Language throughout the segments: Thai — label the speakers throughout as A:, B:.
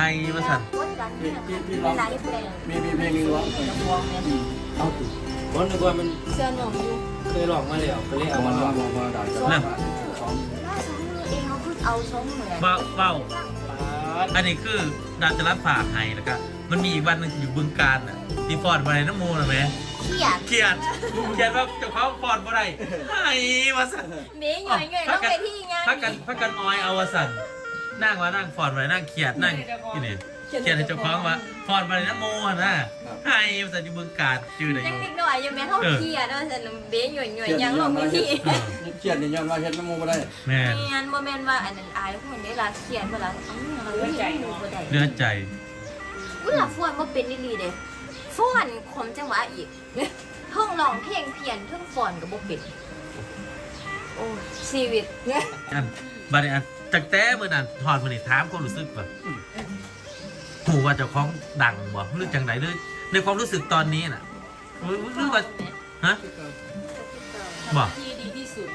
A: ไฮมาสั่น
B: กดดันเนี่ยมีหลายเพลง
C: มีมีเพลงนึงร้อง
B: จะฟ้องเนี่ย
D: เอาติคนนึกว่ามัน
B: เสื้อหนุ่มอยู่
D: เคยลองมาแล้วก็เลย
C: เอา
D: เอา
C: มา
D: มา
C: ร้
D: ล
C: อ
D: องง
C: บอกว่าด่าจะ
A: นั่น
C: สอง
B: ล่าสองมือเองเขาเพิ่งเอาสองมือ
A: เบ้าเบ้าอันนี้คือดาวจะรับฝากไฮแล้วก็มันมีอีกวันหนึงอยู่บึงการอะที่ฟอร์ดมาในน้ำมูนะแม่
B: เขียด
A: เขียนเขียนว่าเจ้าของฟอร์ดบ่ได้ไฮมาสั่น
B: เม้ยหน่อยเงยต้องไปที่งาน
A: พักกันพักกันออยเอาวสั่น นั่งว่านั่งฟอร์ดมานั่งเขียดนั่งที่นี่เขียนให้เจ้าของว่าฟอร์ดมาในน้ำมูนะไฮมาสั่นอยู่บึงการจื่อได้อ
B: ยัง
A: ยู่
B: นิดหน่อยยังแม่เขาเขียดแล้วแต่เบ้ยหน่อยหน่อยยังลงไปที่
C: เครียดนี่ย้อนว่าเฮ็ดน้ำมูกบ่ได้
A: แม่
B: งานโมเมนต์ว่าอันนั้นอายคนได้ลาเขียนเวลาอ๋อเราไม่ใจเนาะ
A: เลือดใจ
B: อุ้ยลาฟ้อนมาเป็นนี่เด้ฟ้อนคมจังหวะอีกเพิ่งร้องเพลงเพียนเพิ่งฟ้อนกับบ่เป็นโอ้ชีวิต
A: อันบัดนี้อัน จากแต่เมื่อนั้นถอดมานี่ถามความรู้สึกแบบถูกว่าเจ้าของดังบ่หรือจังไหนหรือในความรู้สึกตอนนี้น่ะหรือหรือว่าฮะบ่
E: ที่ดีที่สุด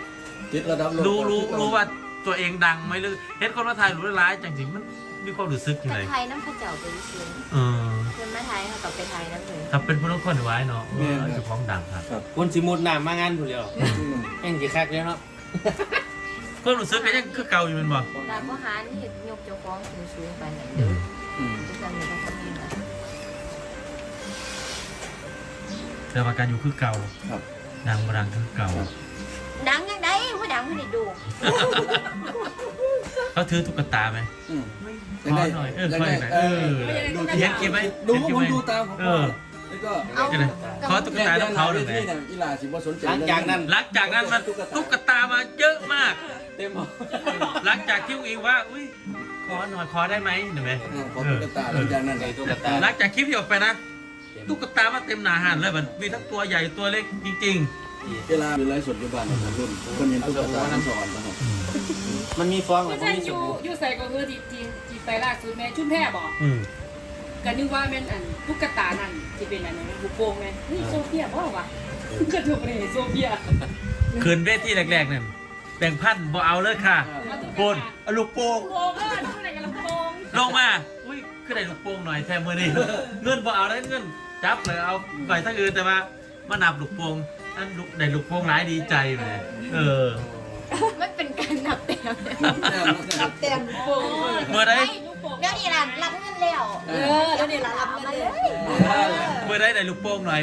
C: ติดระดับโลก
A: รู้รู้รู้ว่าตัวเองดังไหมหรือเห็นคนมาถ่ายรู้ร้ายจังสิมันมีความรู้สึกยัง
B: แต่
A: ไง
B: ไทยน้ำข้าเจ้าไปซื้อ
A: เออ
B: คนมาไทยเขากลับไปไทยน้ำเลย
A: ถ้าเป็นผู้ต้องคนไว้เนาะเออเจ้าของดังครับ
D: คนสิมุดน้ำมางานผู้เดียว
C: อืม
D: แม่งสิคักเลยเนาะ
A: ความรู้สึกก็ยังคือเก่าอยู่แมันบ่
B: แต่พ่อหานี่ยกเจ้าของสูงสูงไปไหนเด้อ
C: อืม
B: จะมีแต่คนนี้นะ
A: แต่ว่าการอยู่คือเก่า
C: ครับ
A: ดังบ่ดังคือเก่า
B: ดังยังไงผู้ดังผู้นี่ดู
A: เขาถือตุ๊กตาไหม
C: อืม
A: ขอหน่อยเออขอหน่อยเออ
C: ดู
A: เห็นคลิปไหม
C: ดู
A: เห็นคลิป
C: ผ
A: ไห
C: ม
A: ม
C: ดูตามผม
A: เออ
C: แล้วก็
B: เอา
A: เดี๋ยวนะขอตุ๊กตาต้องเขาหน่อยไหม
C: ที่เนี่ยอีหลาสิบ่สนใจ
D: หลังจากนั้น
A: หลังจากนั้นมันตุ๊กตามาเยอะมาก
C: เต็มหมด
A: หลังจากที่อุ้งอิงว่า อุ้ยขอหน่อยขอได้ไหมเห็นไหม
C: เออขอตุ๊กตาหลังจากนั้น
D: ใส่ตุ๊กตา
A: หลังจากคลิปที่ออกไปนะ ตุ๊กตามาเต็มหนาหันเลยมันมีทั้งตัวใหญ่ตัวเล็กจริง
C: เวลาเป็นไรสดอยู่บ้านของรุ่นคนเห็นตุ๊กตาน้ำสอนนะครับ
D: มันมีฟองหรือ
E: ก็
D: มั
E: จะ
D: นมี
E: อ
D: ส
E: ยู่
D: บู่
E: อยู่ใส่ก็คือที่ที่ที่ไปล่าสุดแม่ชุ่มแพร่บอก
A: ๆอืม
E: ก็นึกว่าแม่นอันตุ๊กตานั่นที่เป็นอันนั้นบุกโป่งไงนี่โซเฟียบ่วะก็ถูกเลยโซเฟีย
A: คืนเวทีแรกๆเนี่ย แบ่งพันบ่เอาเลยค่ะโกนเอาลูกโป่ง
E: โป่งก็อันนั้นกันลำโป่ง
A: ลงมาอุ้ยขึ้นได้ลูกโป่งหน่อยแทนมือนี่เงินบ่เอาได้เงินจับเลยเอาไปทั้งอื่นแต่ว่ามานับลูกโป่งอันลูกได้ลูกโป่งร้ายดีใจเลยเออ
B: มันเป็นการนับแต้ม
E: เต็มโป่ง
A: เมื่อได้
E: ลูกโป่ง
B: เดี๋ยวนี้ล่ะรับเงินแล้ว
E: เออเดี๋ยวนี้ละรับเงินเลย
A: เมื่อได้ได้ลูกโป่งหน่อย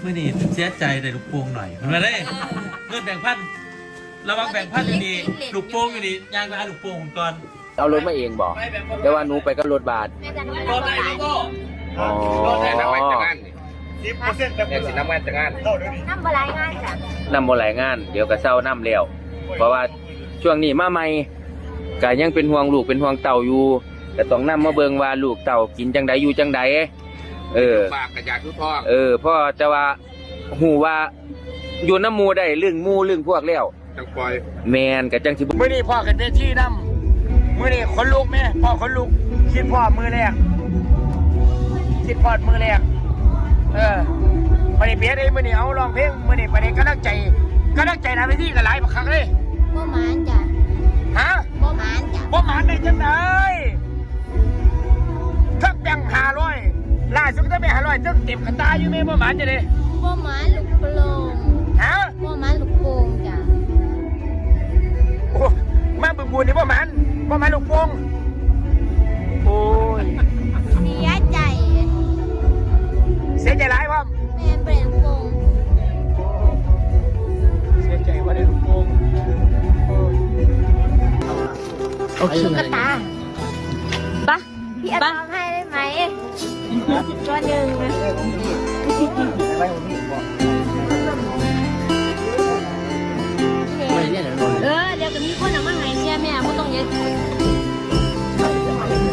A: เมื่อนี่เสียใจได้ลูกโป่งหน่อยเมื่อได้เงินแบ่งพัน ระวังแบ่งพันดีๆลูกโป่งอยู่ดีย่างไปหาลูกโป่งผมก่อน
F: เอารถมาเองบอกแต่ว่าหนูไปก็รถบาท
B: แม่จะ
A: รถไหนลูกโป่ง
F: อ๋อ
G: แต่น้ำมันจะงานสิบเปอร์เซ็นต์แต่สิน้ำมันจะงาน
B: น้ำบรายงานจ้ะ
F: นำบ่หลายงาน เดี๋ยวก็เศร้าน้ำแล้วเพราะว่าช่วงนี้มาใหม่ก็ยังเป็นห่วงลูกเป็นห่วงเต่าอยู่แต่ต้องนำมาเบิ่งว่าลูกเต่ากินจังใดอยู่จังใดเออ
G: ปากกระยาทุกท้อง
F: เออพ่อจะว่าหูว่าอยู่น้ำหมูได้เรื่องหมูเรื่องพวกแล้ว
G: จังปล่อย
F: แมนกับจังสิบ่
H: มื่อนี้พ่อกันเวทีน้ำมื่อนี้คนลุกไหมพ่อคนลุกคิดพ่อมือแรกคิดพ่อมือแรกเออมื่อนี้เปียได้มื่อนี้เอาร้องเพลงมื่อนี้ประเด็นกำลังใจกำลังใจนะเวทีกันหลายบักครั้งเลย
B: บ่หมานจ้ะ
H: ฮะ
B: บ่หมานจ้ะ
H: บ่หมานได้จังไดทักแบ่งหาร้อยล่าสุดก็แบ่งหาร้อยตึ้งเต็มกระตาอยู่ไหมบ่หมานจะเลย
B: บ่หมานลูก โอเค ตุ๊กตาปะพี่อาตอมให้ได้ไหมตัวหนึ่งนะเออเดี๋ยวก็มีคนเอามาให้เชียร์แม่ไม่ต้องเย็ด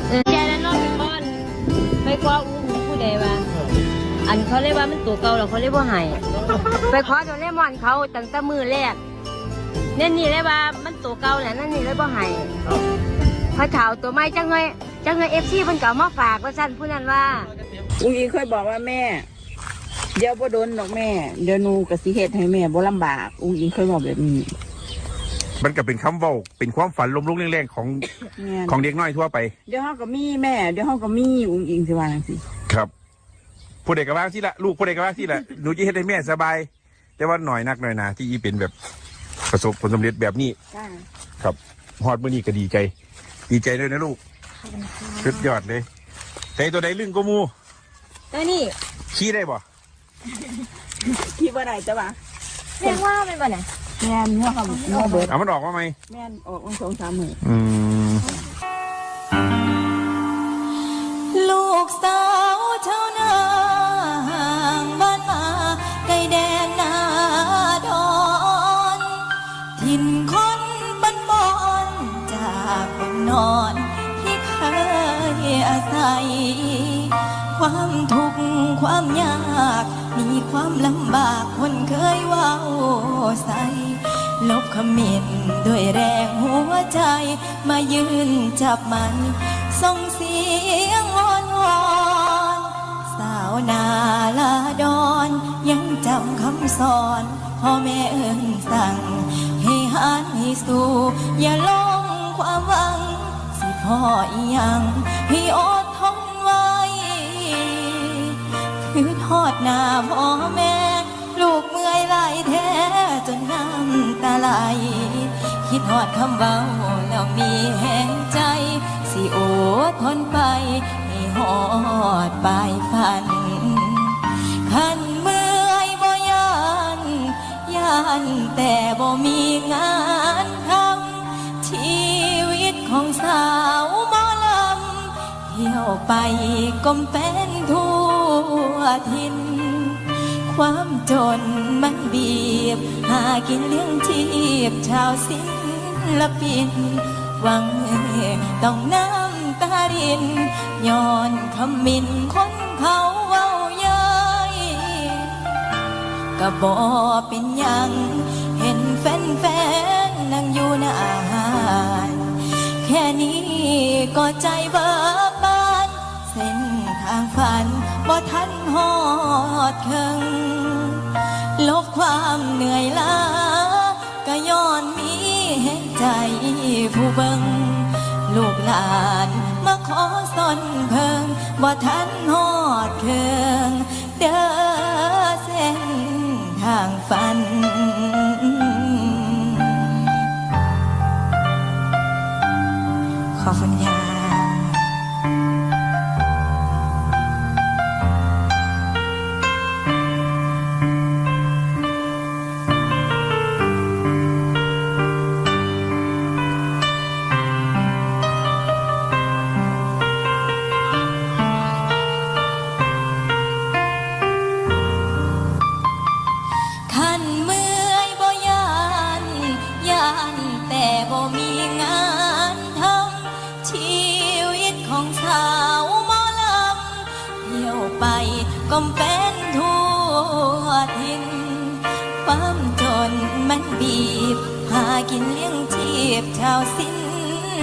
B: เออเชียร์แล้วนอกเป็นก้อนไปกว่าอู้หูผู้ใดว่าอันเขาเรียกว่ามันตัวเก่าแล้วเขาเรียกว่าไห้ไปขอโดเรมอนเขาตั้งแต่มือแรก เนี่ยนี่เลยว่ามันตัวเก่าแหละนั่นนี่เลยว่าไห้พระเถาตัวไม้จังเลยจังเลยเอฟซีเพิ่นเก่ามาฝากว่าสั้นผู้นั้นว่า
I: อุ้งอิงเคยบอกว่าแม่ เดี๋ยวบ่โดนดอกแม่ เดี๋ยวหนูกสิเฮ็ดให้แม่บ่ลำบากอุ้งอิงเคยบอกแบบนี้
J: มันก็เป็นคำเว้าเป็นความฝันลมลุกแรงๆของ
I: แม่น
J: ของเด็กน้อยทั่วไป
I: เดี๋ยวเฮาก็มีแม่ เดี๋ยวเฮาก็มีอุ้งอิงสิว่าจังซี่
J: ครับ ผู้เด็กก็ว่างที่ละลูกผู้เด็กก็ว่างที่ละหนูจะเฮ็ดให้แม่สบาย แต่ว่าหน่อยนักหน่อยหนาที่อีเป็นแบบ ประสบผลสำเร็จแบบนี้
I: จ้า
J: ครับฮอดมื้อนี้ก็ดีใจ ดีใจด้วยนะลูกสุดยอดเลยใส่ตัวใดลึงก็มู
B: ตัวนี้
J: ขี้ได้บ่
I: คิดว่าได้จ้ะว่า
B: เรียกว่าเป็นบ่น่ะ
I: แม่นหัวเขาหัวเบิด
J: เอามันออกมาไหม
I: แม่นออกมาสองสามมื้อ
J: อืม
K: นอนที่เคยอาศัย ความทุกข์ความยาก มีความลำบากคนเคยว้าใส่ลบคำมินด้วยแรงหัวใจ มายืนจับมันส่งเสียงวอนวอนสาวนาลาดอนยังจำคำสอนพ่อแม่เอิ้นสั่ง ให้หันให้สู้อย่าลง ความหวัง สิพ่ออีหยังให้อดทนไว้คือทอดหน้าพ่อแม่ ลูกเมื่อยไหลายแท้จนน้ำตาไหล คิดหอดคำเบาแล้วมีแห่งใจ สิโอดทนไป ให้หอดปลายฝันขันเมื่อยบ่ยานยานแต่บ่มีงาน องสาวหมอลำเที่ยวไปก้มเป็นทั่วทิน ความจนมันบีบ หากินเลี้ยงชีพชาวศิลปิน หวังต้องน้ำตารินย้อนคำมินคนเขาเว้าเย้ยก็บอเป็นยัง นี้ก็ใจเบิกบาน เส้นทางฝันบ่ทันหอดเคิงลบความเหนื่อยล้าก็ย้อนมีเห็นใจผู้เบิงลูกหลานมาขอสนเพิงบ่ทันหอดเคิงีบหากินเลี้ยงชีพชาวศิ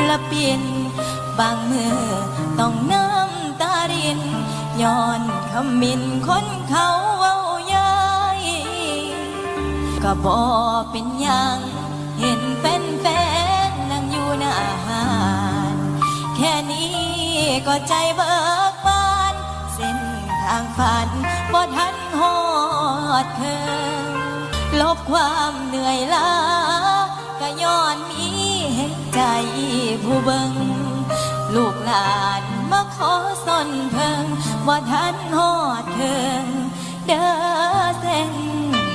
K: ลปิน บางมือต้องน้ำตารินย้อนคำมินคนเขาเว้าย้ยก็บอเป็นยังเห็นแฟนๆนั่งอยู่หน้าอาหารแค่นี้ก็ใจเบิกบาน เส้นทางฝันบ่ทันหอดเคิง ลบความเหนื่อยล้าก็ย้อนมีเห็นใจผู้เบิงลูกหลานมาขอสนเพิงว่าท่านหอดเคิงเด้อเส้น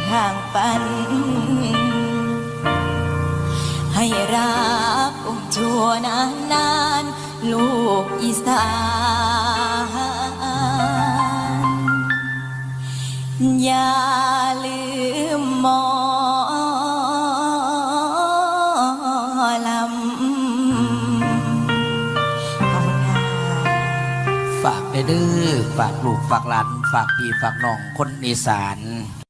K: ทางปัน ให้รักอุ้มชัวนานนานลูกอีสานอย่าลืม
H: ฝากลูกฝากหลาน ฝากพี่ฝากน้องคนอีสาน